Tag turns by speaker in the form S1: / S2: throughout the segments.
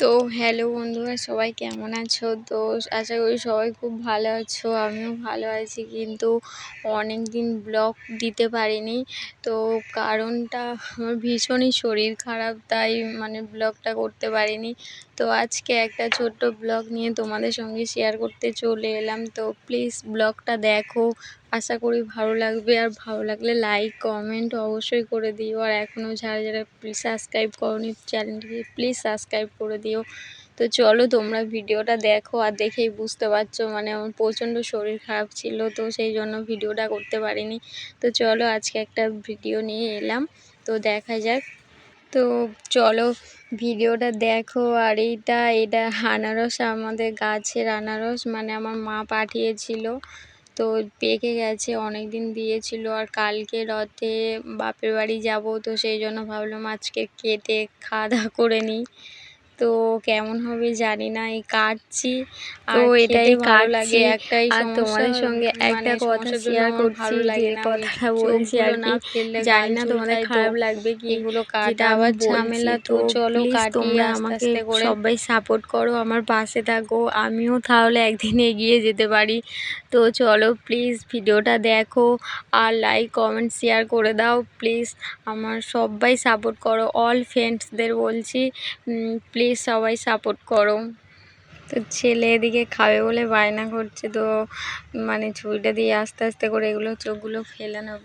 S1: তো হ্যালো বন্ধুরা, সবাই কেমন আছো? তো আশা করি সবাই খুব ভালো আছো, আমিও ভালো আছি। কিন্তু অনেক দিন ব্লগ দিতে পারিনি। তো কারণটা আমার ভীষণই শরীর খারাপ, তাই মানে ব্লগটা করতে পারিনি। তো আজকে একটা ছোট্ট ব্লগ নিয়ে তোমাদের সঙ্গে শেয়ার করতে চলে এলাম। তো প্লিজ ব্লগটা দেখো আশা করি ভালো লাগবে। আর ভালো লাগলে লাইক কমেন্ট অবশ্যই করে দিও। আর এখনও যারা যারা প্লিজ সাবস্ক্রাইব করনি চ্যানেলটিকে প্লিজ সাবস্ক্রাইব করে দিও। তো চলো তোমরা ভিডিওটা দেখো আর দেখেই বুঝতে পারছ মানে আমার প্রচণ্ড শরীর খারাপ ছিল, তো সেই জন্য ভিডিওটা করতে পারিনি। তো চলো আজকে একটা ভিডিও নিয়ে এলাম, তো দেখা যাক। তো চলো ভিডিওটা দেখো, আর এইটা, এটা আনারস আমাদের গাছের আনারস মানে আমার মা পাঠিয়েছিল। তো পেকে গেছে অনেক দিন দিয়েছিল। আর কালকে রথে বাপের বাড়ি যাব, তো সেই জন্য ভাবলাম আজকে কেটে খাওয়া দাওয়া করে নিই। তো কেমন হবে জানি না এই কাটছি। তো এটাই লাগে একটাই
S2: আর তোমাদের সঙ্গে একটা কথা শেয়ার করছি যে কথাটা বলছি আর কি। জানি না তোমাদের খারাপ লাগবে কি
S1: এগুলো কাটা
S2: আবার
S1: আবার
S2: ঝামেলা তো চলো তোমরা আমাকে সবাই সাপোর্ট করো আমার পাশে থাকো। আমিও তাহলে একদিন এগিয়ে যেতে পারি। তো চলো প্লিজ ভিডিওটা দেখো আর লাইক কমেন্ট শেয়ার করে দাও। প্লিজ আমার সবাই সাপোর্ট করো। অল ফ্রেন্ডসদের বলছি। প্লিজ সবাই সাপোর্ট করো। তো ছেলে এদিকে খাবে বলে বায়না করছে, তো মানে ছবিটা দিয়ে আস্তে আস্তে করে এগুলো চোখগুলো ফেলে নেব।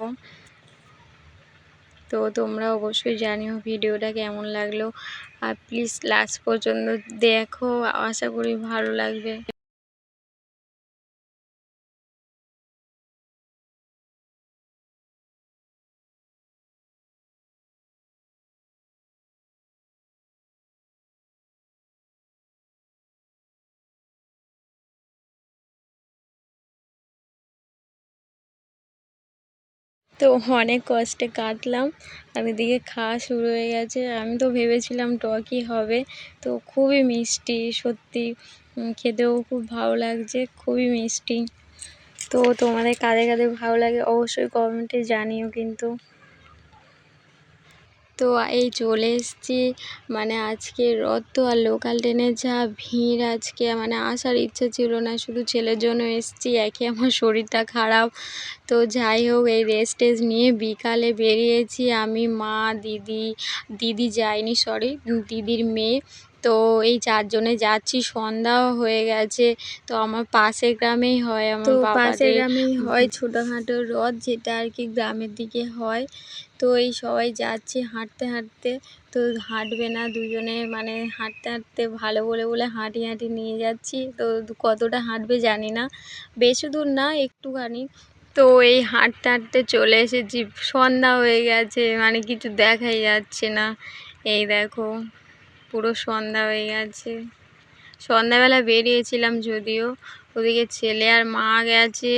S2: তো তোমরা অবশ্যই জানিও ভিডিওটা কেমন লাগল। আর প্লিজ লাস্ট পর্যন্ত দেখো, আশা করি ভালো লাগবে। তো অনেক কষ্টে কাটলাম। আর এদিকে খাওয়া শুরু হয়ে গেছে। আমি তো ভেবেছিলাম টকই হবে। তো খুবই মিষ্টি, সত্যি খেতেও খুব ভালো লাগছে, খুবই মিষ্টি। তো তোমাদের কাদের কাদের ভালো লাগে অবশ্যই কমেন্টে জানিও কিন্তু। তো এই চলে এসেছি। মানে আজকে রথ তো আর লোকাল ট্রেনে যা ভিড় আজকে মানে আসার ইচ্ছা ছিল না। শুধু ছেলের জন্য এসেছি, একে আমার শরীরটা খারাপ। তো যাই হোক, এই রেস্ট টেস্ট নিয়ে বিকালে বেরিয়েছি। আমি মা, দিদি দিদি যায়নি সরি দিদির মেয়ে। তো এই চারজনে যাচ্ছি সন্ধ্যাও হয়ে গেছে। তো আমার পাশের গ্রামেই হয় আমার পাশের গ্রামেই হয় ছোটোখাটো রথ যেটা আর কি গ্রামের দিকে হয়। তো এই সবাই যাচ্ছি হাঁটতে হাঁটতে। তো হাঁটবে না দুজনে মানে হাঁটতে হাঁটতে ভালো বলে বলে হাঁটি হাঁটি নিয়ে যাচ্ছি। তো কতটা হাঁটবে জানি না। বেশি দূর না একটুখানি। তো এই হাঁটতে হাঁটতে চলে এসেছি। সন্ধ্যা হয়ে গেছে মানে কিছু দেখাই যাচ্ছে না। এই দেখো। পুরো সন্ধ্যা হয়ে গেছে। সন্ধ্যাবেলা বেরিয়েছিলাম যদিও ওদিকে ছেলে আর মা গেছে।